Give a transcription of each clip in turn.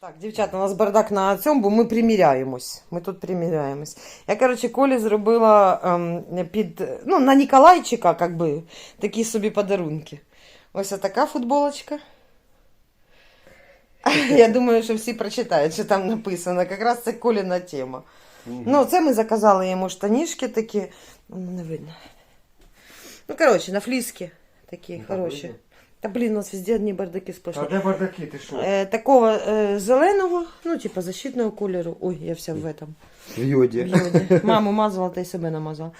Так, дівчата, у нас бардак на цьому, бо ми приміряємось. Ми тут приміряємось. Я, коротше, Колі зробила ем, під, ну, на Ніколайчика, как би, такі собі подарунки. Ось така футболочка. Я думаю, що всі прочитають, що там написано. Якраз це Коліна тема. Ну, це ми заказали йому штанішки такі. Ну, не видно. Ну, коротше, на фліски такі Ну, хороші. видно. Та блін, у нас везде одні бардаки А де бардаки, ти що? Е, такого е, зеленого, ну, типа защитного кольору. Ой, я вся в этом. В йоді. в йоді. Маму мазала та й себе намазала.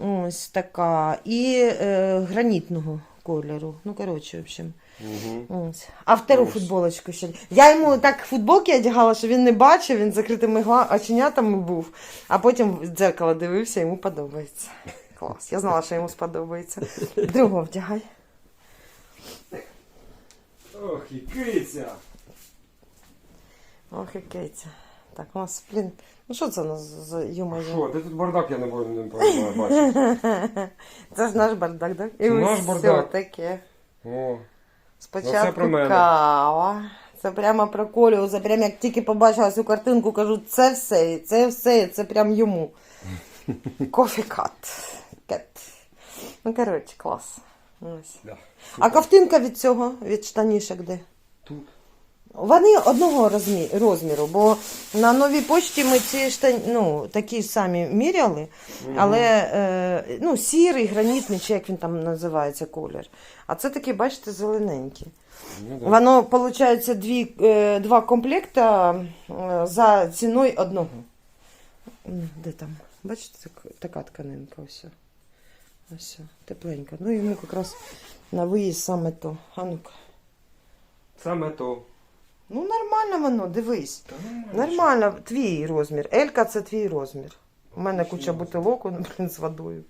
Ось така. І е, гранітного кольору. Ну, коротше, в общем. Угу. Ось. А втору Ось. футболочку ще. Я йому так футболки одягала, що він не бачив, він з закритими гла- оченятами був, а потім в дзеркало дивився, йому подобається. Клас. Я знала, що йому сподобається. Другого вдягай. Ох, і киця. Ох, і киця. Так, у нас, блін. Ну що це у нас за юмор? Що, де тут бардак, я не бачу, не пам'ятаю, бачу. Це ж наш бардак, так? Це наш бардак. таке. О, Ну, це Спочатку про мене. кава. Це прямо про Колю. Це прямо як тільки побачила цю картинку, кажу, це все, це все, це прям йому. Кофі кат. Кет. Ну, коротше, клас. Ось. да. А ковтинка від цього, від штанішок де? Тут. Вони одного розмі- розміру, бо на новій почті ми ці штані, ну, такі самі міряли, але е, ну, сірий, гранітний, чи як він там називається колір. А це такі, бачите, зелененькі. Ну, да. Воно, виходить, дві, е, два комплекта е, за ціною одного. Де там? Бачите, така тканинка ось. Ось, тепленька. Ну, йому якраз на виїзд саме то. А ну-ка. Саме то. Ну, нормально воно, дивись. Та нормально. Нормально, твій розмір. Елька це твій розмір. У мене Нічого куча бутилок, ну, блін, з водою.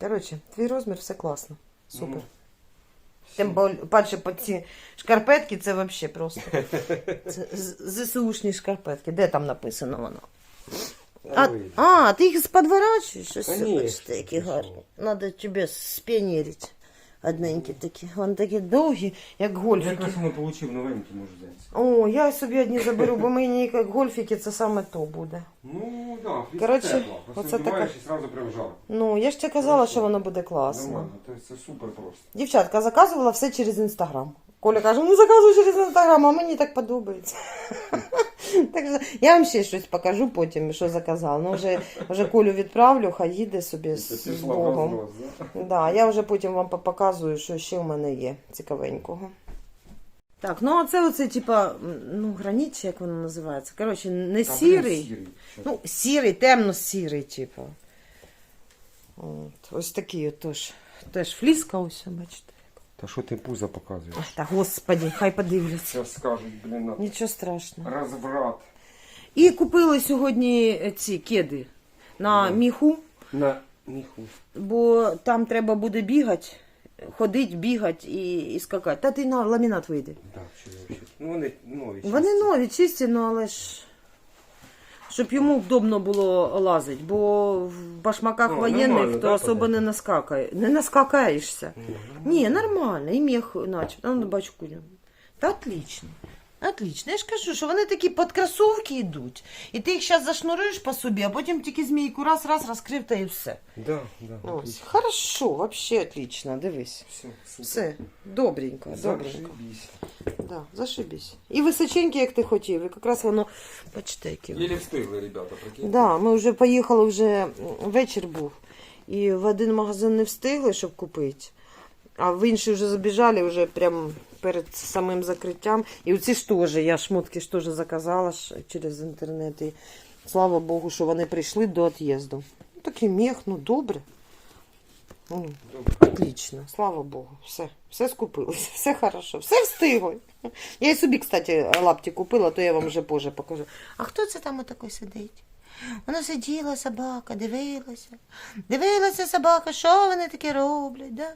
Коротше, твій розмір все класно. Супер. Ну, Тим паче по ці шкарпетки це взагалі просто. Це з- ЗСУшні шкарпетки. Де там написано воно? А, а ти їх подворачуєш? Ось бачите, які гарні. Надо тебе спіонерити. Одненькі такі. Вони такі довгі, як гольфики. Якраз воно отримав новенький, може взяти. О, я собі одні заберу, бо мені як гольфики це саме то буде. Ну, да, фліс Коротше, тепла. Просто оце вдіваєш така- і сразу прям жарко. Ну, я ж тебе казала, що воно буде класно. Нормально, то есть це супер просто. Дівчатка, заказувала все через інстаграм. Коля каже, ну заказуй через інстаграм, а мені так подобається. так що я вам ще щось покажу потім, що заказала. Ну, вже, вже Колю відправлю, хай їде собі з, Богом. да? Да, я вже потім вам показую, що ще в мене є цікавенького. Так, ну а це оце, типа, ну, граніт, як воно називається. Коротше, не Та, сірий. сірий. Ну, сірий, темно-сірий, типу. От, ось такий отож. Теж фліска ось, бачите. Та що ти пузо показуєш? Та господі, хай подивляться. Зараз скажуть, блін, на Нічого страшного. розврат. І купили сьогодні ці кеди на Да. міху, На міху. бо там треба буде бігати, ходити, бігати і, і скакати. Та ти на ламінат вийде. Так, що взагалі. Ну вони нові. Вони нові, чисті, ну але ж. Щоб йому вдобно було лазити, бо в башмаках Ну, воєнних нормально, то да, особо не наскакає. Не наскакаєшся. Ну, Ні, нормально, і мех наче. Ну, бачу куди. Та отлично. Отлично. Я ж кажу, що вони такі під кросовки йдуть. І ти їх зараз зашнуруєш по собі, а потім тільки змійку раз, раз розкрив та і все. Да, да. Ось. отлично. Хорошо, вообще отлично, дивись. Все, супер. Все, добренько, добренько. Зашибісь. Да, зашибись. І височенькі, як ти хотів. І якраз воно, бачите, які. Єлі встигли, ребята, прикинь. Да, ми вже поїхали, вже вечір був. І в один магазин не встигли, щоб купити. А в інший вже забіжали вже прямо перед самим закриттям. І оці ж теж, я шмотки ж теж заказала через інтернет. І слава Богу, що вони прийшли до від'їзду. Ну, такий мех, ну добре. Ну. Отлично, слава Богу, все, все скупилося, все хорошо, все встигли. Я і собі, кстати, лапті купила, то я вам вже позже покажу. А хто це там отакой сидить? Вона сиділа, собака, дивилася. Дивилася собака, що вони таке роблять, да?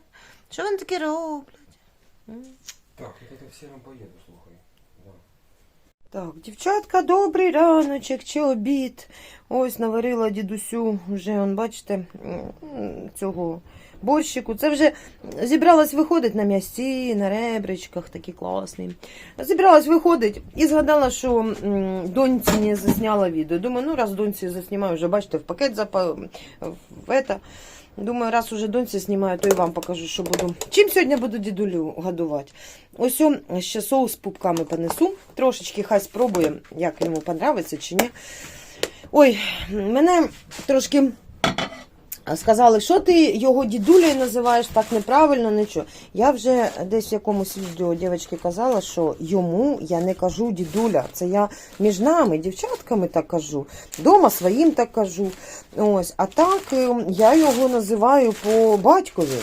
Що вони таке роблять? Так, я це всі вам поїду, слухай. Да. Так, дівчатка, добрий раночок чи обід. Ось наварила дідусю вже, он, бачите, цього борщику. Це вже зібралась виходить на м'ясці, на ребричках, такі класні. Зібралась виходить і згадала, що доньці не засняла відео. Думаю, ну раз доньці заснімаю, вже бачите, в пакет запа... в это. Думаю, раз уже доньці знімаю, то і вам покажу, що буду. Чим сьогодні буду дідулю годувати? Ось ще соус з пупками понесу. Трошечки хай спробує, як йому подобається чи ні. Ой, мене трошки сказали, що ти його дідулею називаєш так неправильно, нічого. Я вже десь в якомусь відео дівчатки казала, що йому я не кажу дідуля. Це я між нами, дівчатками так кажу. Дома своїм так кажу. Ось, а так е, я його називаю по батькові.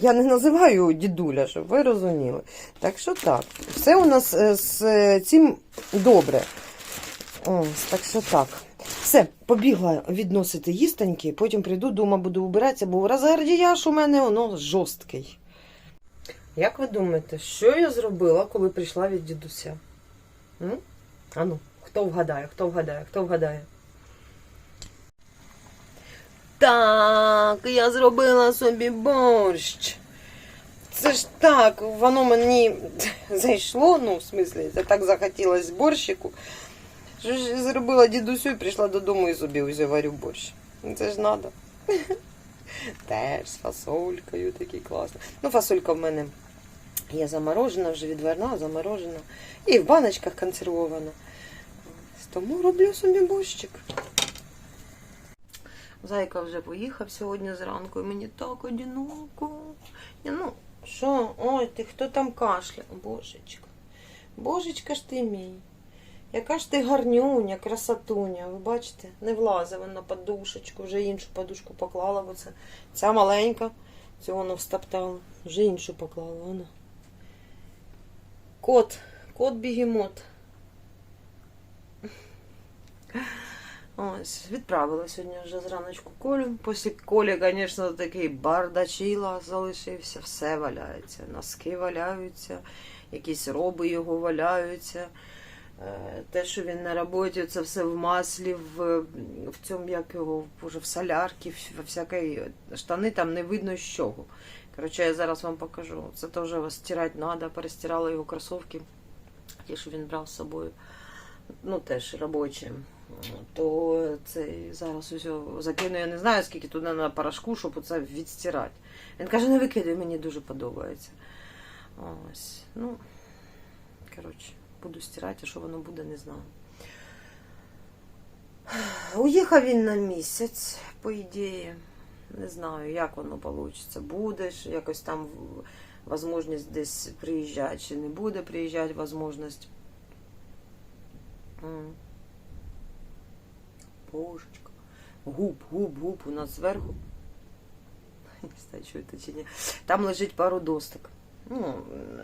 Я не називаю дідуля, щоб ви розуміли. Так що так. Все у нас е, з е, цим добре. Ось, так що так. Все, побігла відносити їстоньки, потім прийду, дома буду убиратися, бо розгардіяш у мене воно жорсткий. Як ви думаєте, що я зробила, коли прийшла від дідуся? М? Ану, хто вгадає, хто вгадає, хто вгадає? Так, я зробила собі борщ. Це ж так, воно мені зайшло, ну, в смислі, це так захотілось борщику. Що ж зробила дідусю і прийшла додому і собі вже варю борщ. Ну, Це ж треба. Теж з фасолькою такий класний. Ну, фасолька в мене є заморожена, вже відверна, заморожена. І в баночках консервована. Тому роблю собі борщик. Зайка вже поїхав сьогодні зранку, і мені так одиноко. Ну, що? Ой, ти хто там кашляє? Божечка. Божечка ж ти мій. Яка ж ти гарнюня, красотуня. Ви бачите, не влазить вона на подушечку, вже іншу подушку поклала, бо це ця маленька, цю воно встоптала, вже іншу поклала. Вона. Кот, кот бігемот. Ось, відправила сьогодні вже зраночку Колю. Після Колі, звісно, такий бардачіла залишився, все валяється. Носки валяються, якісь роби його валяються. Е, Те, що він на роботі, це все в маслі, в, в цьому, як його, боже, в солярці, в- всякій штани там не видно з чого. Коротше, я зараз вам покажу. Це теж стирати треба, перестирала його кросівки, ті, що він брав з собою. Ну, теж робочі. То це зараз усе закину, я не знаю, скільки туди на порошку, щоб це відстирати. Він каже, не викидай, мені дуже подобається. Ось. Ну, коротше, буду стирати, а що воно буде, не знаю. Уїхав він на місяць, по ідеї. Не знаю, як воно вийде. Буде ж якось там можливість десь приїжджати, чи не буде приїжджати можливість. Божечка. Губ, губ, губ у нас зверху. Не знаю, чуєте чи ні. Там лежить пару досток. Ну,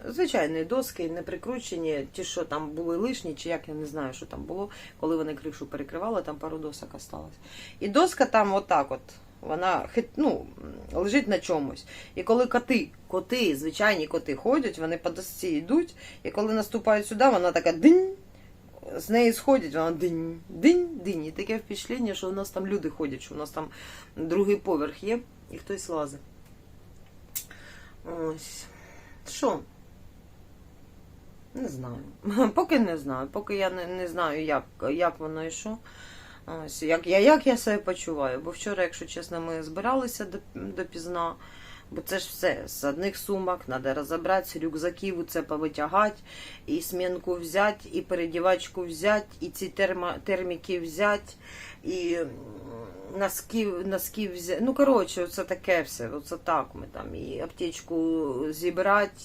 звичайні доски, не прикручені, ті, що там були лишні, чи як я не знаю, що там було. Коли вони кришу перекривали, там пару досок осталось. І доска там отак от. Вона ну, лежить на чомусь. І коли коти, коти, звичайні коти ходять, вони по досці йдуть, і коли наступають сюди, вона така динь, з неї сходять, вона динь, динь, динь. І таке впечатлення, що у нас там люди ходять, що у нас там другий поверх є, і хтось лазить. Ось. Що? Не знаю. Поки не знаю. Поки я не, не знаю, як, як воно і. Ось, як, я, як я себе почуваю. Бо вчора, якщо чесно, ми збиралися до, допізна. Бо це ж все з одних сумок, треба розібрати, рюкзаків це повитягати, і смінку взяти, і передівачку взяти, і ці термо, терміки взяти, і носки, носки взяти. Ну, коротше, це таке все. Оце так ми там і аптечку зібрати,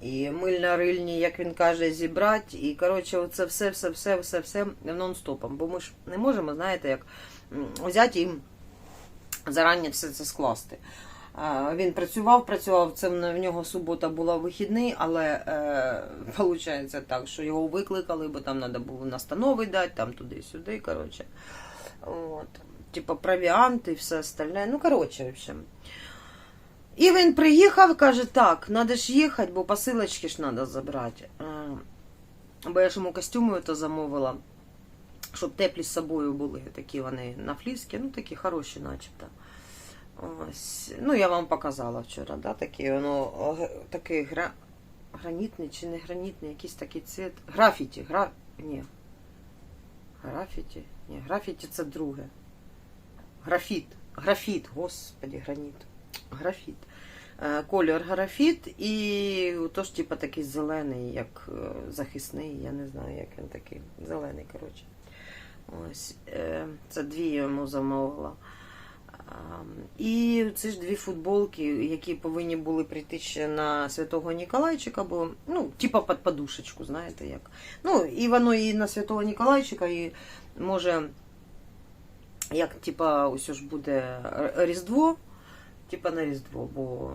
і мильно-рильні, як він каже, зібрати. І коротше, оце все, все, все, все, все нон-стопом. Бо ми ж не можемо, знаєте, як взяти і зарані все це скласти. Е, Він працював, працював, це в нього субота була вихідний, але е, виходить так, що його викликали, бо там треба було настанови дати, там туди-сюди, коротше. От. Типа провіант і все остальне. Ну, коротше, в общем. І він приїхав, каже, так, треба ж їхати, бо посилочки ж треба забрати. Е, Бо я ж йому костюми то замовила, щоб теплі з собою були. Такі вони на фліски, ну такі хороші, начебто. Ось. Ну, я вам показала вчора, да, такий воно такий гра... гранітний чи не гранітний, якийсь такий цвіт. Графіті, гра... Ні. Графіті. Ні, графіті це друге. Графіт. Графіт, господи, граніт. Графіт. Е, Колір графіт і тож, типа, такий зелений, як е, захисний, я не знаю, як він такий. Зелений, коротше. Ось. е, Це дві йому замовила. І ці ж дві футболки, які повинні були прийти ще на Святого Ніколайчика, бо, ну, типа під подушечку, знаєте як. Ну, і воно і на Святого Ніколайчика, і може, як, типа, ось ж буде Різдво, типа на Різдво, бо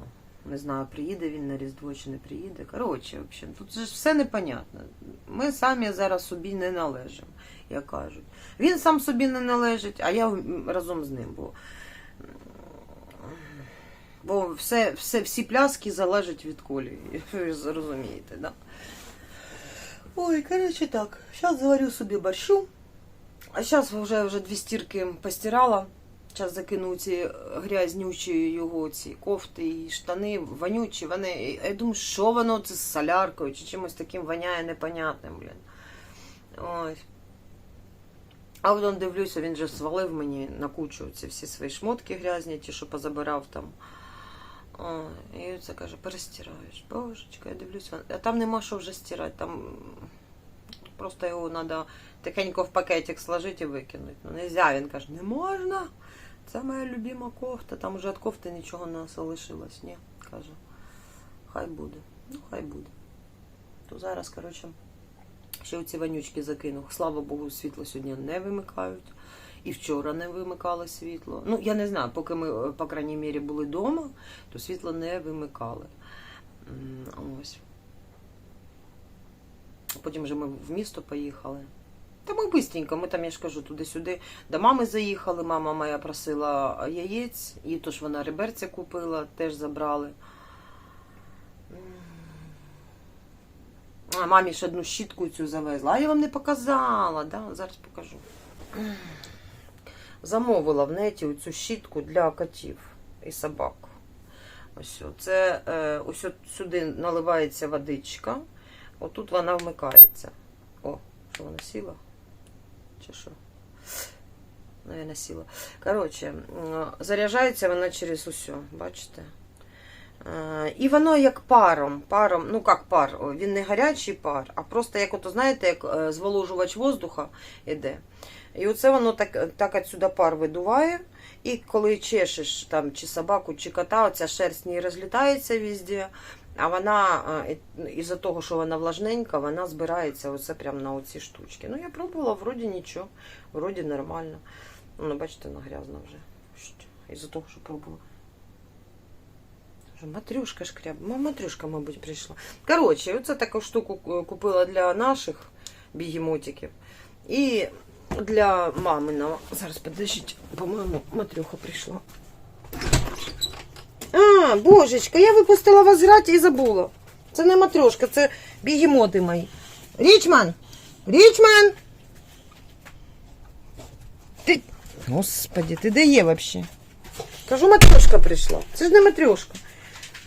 не знаю, приїде він на Різдво чи не приїде. Коротше, в общем, тут ж все непонятно. Ми самі зараз собі не належимо, як кажуть. Він сам собі не належить, а я разом з ним. Бо, бо все, все, всі пляски залежать від колі. Ви ж розумієте, да? Ой, коротше так. Зараз заварю собі борщу. А зараз вже, вже дві стірки постирала. Зараз закину ці грязнючі його ці кофти і штани, вонючі. Вони, я думаю, що воно це з соляркою чи чимось таким воняє непонятним, блін. Ось. А потім дивлюся, він же свалив мені на кучу ці всі свої шмотки грязні, ті, що позабирав там. О, і це каже, перестираєш. Божечка, я дивлюся. А там нема що вже стирати. Там просто його треба тихенько в пакетик сложити і викинути. Ну, нельзя. Він каже, не можна. Це моя любима кофта. Там вже від кофти нічого не залишилось. Ні, каже. Хай буде. Ну, хай буде. То зараз, коротше, ще оці вонючки закинув. Слава Богу, світло сьогодні не вимикають. І вчора не вимикали світло. Ну, я не знаю, поки ми, е, по крайній мірі, були вдома, то світло не вимикали. Ось. Потім вже ми в місто поїхали. Та ми бистренько, ми там, я ж кажу, туди-сюди. До мами заїхали. Мама моя просила яєць, і то ж вона реберця купила, теж забрали. А мамі ще одну щітку цю завезла. А я вам не показала, да? зараз покажу. Замовила в неті цю щітку для котів і собак. Ось це е, ось от сюди наливається водичка. Отут вона вмикається. О, що вона сіла? Чи що? Наверное, сіла. Коротше, заряджається вона через усе, бачите? Е, І воно як паром. паром, Ну як пар, він не гарячий пар, а просто як ото, знаєте, як е, зволожувач воздуха іде. І оце воно так, так отсюда пар видуває. І коли чешеш там чи собаку, чи кота, оця шерсть не розлітається везде. А вона, е, із-за того, що вона влажненька, вона збирається оце прямо на оці штучки. Ну, я пробувала, вроді нічого, вроді нормально. Ну, бачите, вона грязна вже. Із-за того, що пробувала. Матрюшка шкряб. Матрюшка, мабуть, прийшла. Коротше, оце таку штуку купила для наших бігемотиків. І для маминого. Зараз подождіть, по-моєму, Матрюха прийшла. А, божечка, я випустила вас грати і забула. Це не матрешка, це бігемоти мої. Річман! Річман! Ти. Господи, ти де є взагалі? Кажу, матрешка прийшла. Це ж не матрешка.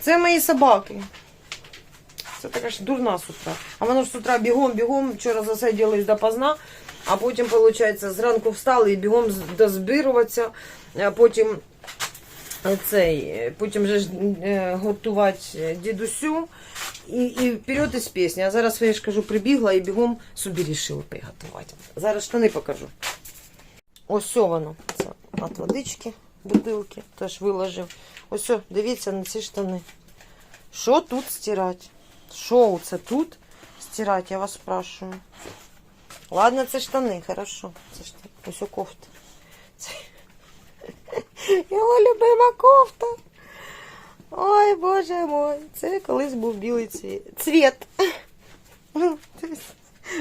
Це мої собаки. Це така ж дурна з утра. А воно ж з утра бігом, бігом, вчора засиділись допоздна, а потім, виходить, зранку встали і бігом дозбируватися, а потім цей, потім же е, готувати е, дідусю і, і вперед із пісні. А зараз я ж кажу, прибігла і бігом собі рішила приготувати. Зараз штани покажу. Ось воно. Це от водички, бутилки, теж виложив. Ось, дивіться на ці штани. Що тут стирати? Що це тут стирати, я вас спрашиваю. Ладно, це штани, хорошо. Це штани. Ось кофта. Це... Його любима кофта. Ой, боже мой. Це колись був білий цвіт. Цвіт.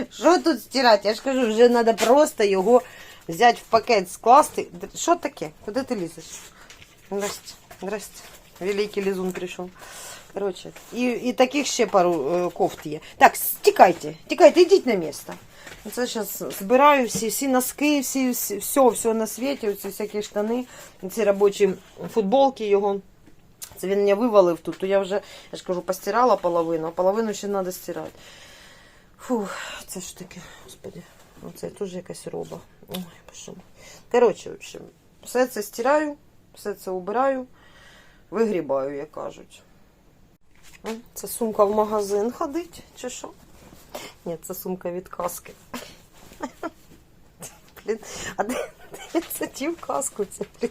Що тут стирати? Я ж кажу, вже треба просто його взяти в пакет, скласти. Що таке? Куди ти лізеш? Здрасте. Здрасте. Великий лизун прийшов. Короче, і, і таких ще пару е, кофт є. Так, стікайте, тікайте, йдіть на місце. Це зараз збираю всі, всі носки, всі, всі, все, все на світі, оці всякі штани, ці робочі футболки його. Це він мене вивалив тут, то я вже, я ж кажу, постирала половину, а половину ще треба стирати. Фух, це ж таке, господи, оце теж якась роба. Ой, боже. Коротше, в общем, все це стираю, все це убираю, вигрібаю, як кажуть. Це сумка в магазин ходить, чи що? Ні, це сумка від каски. Блін, а де, це ті в каску? Це.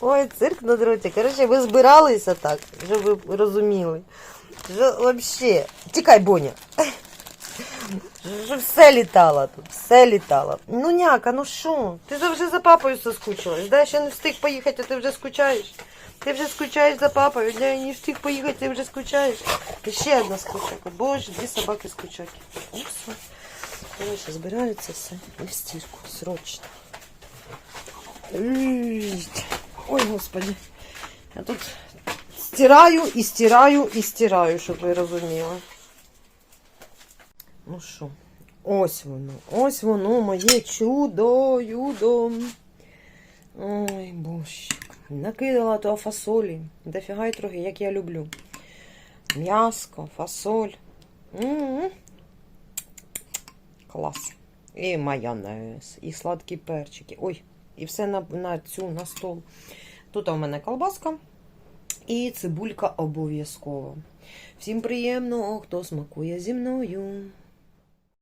Ой, цирк на дроті. Коротше, ви збиралися так, щоб ви розуміли. Що вообще. Тікай, Боня. Все літало тут, все літало. Ну, няка, ну що? Ти вже за папою соскучилась. Да, ще не встиг поїхати, а ти вже скучаєш. Ти вже скучаєш за папою, да, не встиг поїхати, ти вже скучаєш. І ще одна скучака. Боже, дві собаки скучаки. Ну все. Короче, збираю все і в стірку. Срочно. Ой, господи. Я тут стираю і стираю і стираю, щоб ви розуміли. Ну що, ось воно, ось воно, моє чудо, юдо. Ой, божчик. Накидала то фасолі. Дофіга й трохи, як я люблю. М'яско, фасоль. М-м. Клас. І майонез, і сладкі перчики. Ой, і все на, на цю, на стол. Тут у мене колбаска і цибулька обов'язково. Всім приємного, хто смакує зі мною.